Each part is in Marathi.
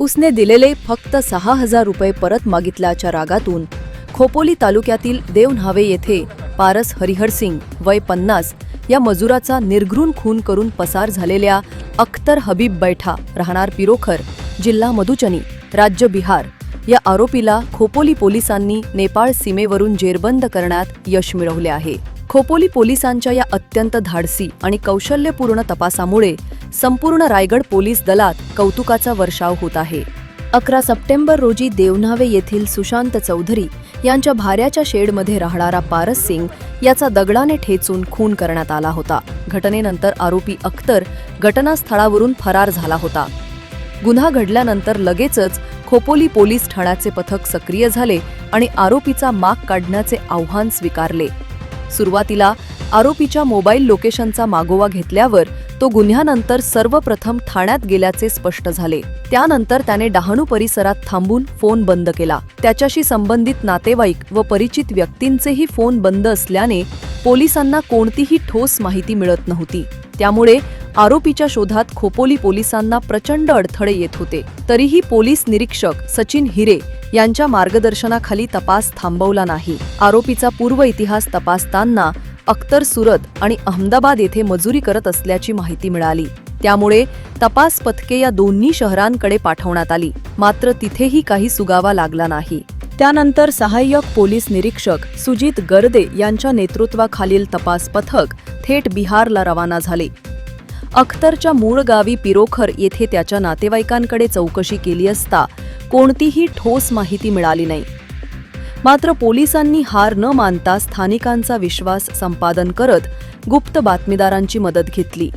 उसने दिलेले फक्त सहा हजार रुपये परत मागितल्याच्या रागातून खोपोली तालुक्यातील देवन्हावे येथे पारस हरिहर सिंग वय पन्नास या मजुराचा निर्घृण खून करून पसार झालेल्या अख्तर हबीब बैठा राहणार पिरोखर जिल्हा मधुचनी राज्य बिहार या आरोपीला खोपोली पोलिसांनी नेपाळ सीमेवरून जेरबंद करण्यात यश मिळवले आहे. खोपोली पोलिसांच्या या अत्यंत धाडसी आणि कौशल्यपूर्ण तपासामुळे संपूर्ण रायगड पोलीस दलात कौतुकाचा वर्षाव होत आहे. अकरा सप्टेंबर रोजी देवनावे येथील सुशांत चौधरी यांच्या भाऱ्याच्या शेडमध्ये राहणारा पारस सिंग याचा दगडाने ठेचून खून करण्यात आला होता. घटनेनंतर आरोपी अख्तर घटनास्थळावरून फरार झाला होता. गुन्हा घडल्यानंतर लगेचच खोपोली पोलीस ठाण्याचे पथक सक्रिय झाले आणि आरोपीचा माग काढण्याचे आव्हान स्वीकारले. सुरुवातीला आरोपीच्या मोबाईल लोकेशनचा मागोवा घेतल्यावर तो गुन्ह्यानंतर सर्वप्रथम ठाण्यात गेल्याचे स्पष्ट झाले. त्यानंतर त्याने डहाणू परिसरात थांबून फोन बंद केला. त्याच्याशी संबंधित नातेवाईक व परिचित व्यक्तींचेही फोन बंद असल्याने पोलिसांना कोणतीही ठोस माहिती मिळत नव्हती. त्यामुळे आरोपीच्या शोधात खोपोली पोलिसांना प्रचंड अडथळे येत होते. तरीही पोलीस निरीक्षक सचिन हिरे यांच्या मार्गदर्शनाखाली तपास थांबवला नाही. आरोपीचा पूर्व इतिहास तपासताना अख्तर सुरत आणि अहमदाबाद येथे मजुरी करत असल्याची माहिती मिळाली. त्यामुळे तपास पथके या दोन्ही शहरांकडे पाठवण्यात आली. मात्र तिथेही काही सुगावा लागला नाही. त्यानंतर सहाय्यक पोलीस निरीक्षक सुजित गर्दे यांच्या नेतृत्वाखालील तपास पथक थेट बिहारला रवाना झाले. अख्तरच्या मूळ गावी पिरोखर येथे त्याच्या नातेवाईकांकडे चौकशी केली असता कोणतीही ठोस माहिती मिळाली नाही. मात्र पोलिसांनी हार न मानता स्थानिकांचा विश्वास संपादन करत गुप्त बातमीदारांची मदत घेतली.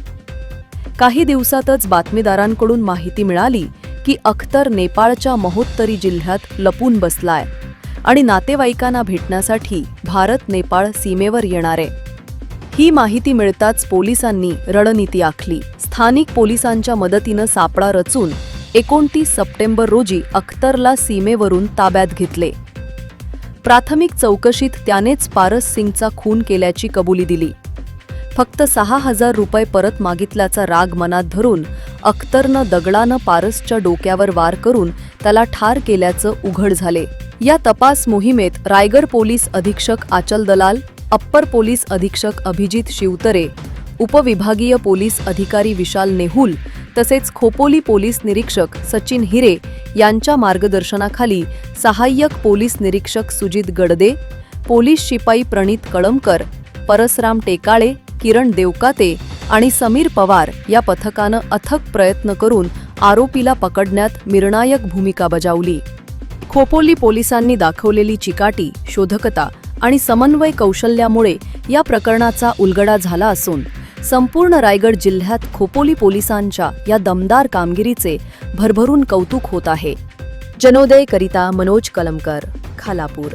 काही दिवसातच बातमीदारांकडून माहिती मिळाली की अख्तर नेपाळच्या महोत्तरी जिल्ह्यात लपून बसलाय आणि नातेवाईकांना भेटण्यासाठी भारत नेपाळ सीमेवर येणार आहे. ही माहिती मिळताच पोलिसांनी रणनीती आखली. स्थानिक पोलिसांच्या मदतीनं सापळा रचून एकोणतीस सप्टेंबर रोजी अख्तरला सीमेवरून ताब्यात घेतले. प्राथमिक चौकशीत त्यानेच पारस सिंगचा खून केल्याची कबुली दिली. फक्त सहा हजार रुपये परत मागितल्याचा राग मनात धरून अख्तरनं दगडानं पारसच्या डोक्यावर वार करून त्याला ठार केल्याचं उघड झाले. या तपास मोहिमेत रायगड पोलीस अधीक्षक आचल दलाल अप्पर पोलीस अधीक्षक अभिजित शिवतरे उपविभागीय पोलीस अधिकारी विशाल नेहुल तसेच खोपोली पोलीस निरीक्षक सचिन हिरे यांच्या मार्गदर्शनाखाली सहाय्यक पोलीस निरीक्षक सुजित गडदे पोलीस शिपाई प्रणित कळमकर परसराम टेकाळे किरण देवकाते आणि समीर पवार या पथकानं अथक प्रयत्न करून आरोपीला पकडण्यात निर्णायक भूमिका बजावली. खोपोली पोलिसांनी दाखवलेली चिकाटी शोधकता आणि समन्वय कौशल्यामुळे या प्रकरणाचा उलगडा झाला असून संपूर्ण रायगड जिल्ह्यात खोपोली पोलिसांच्या या दमदार कामगिरीचे भरभरून कौतुक होत आहे. जनोदय करिता मनोज कलमकर खालापूर.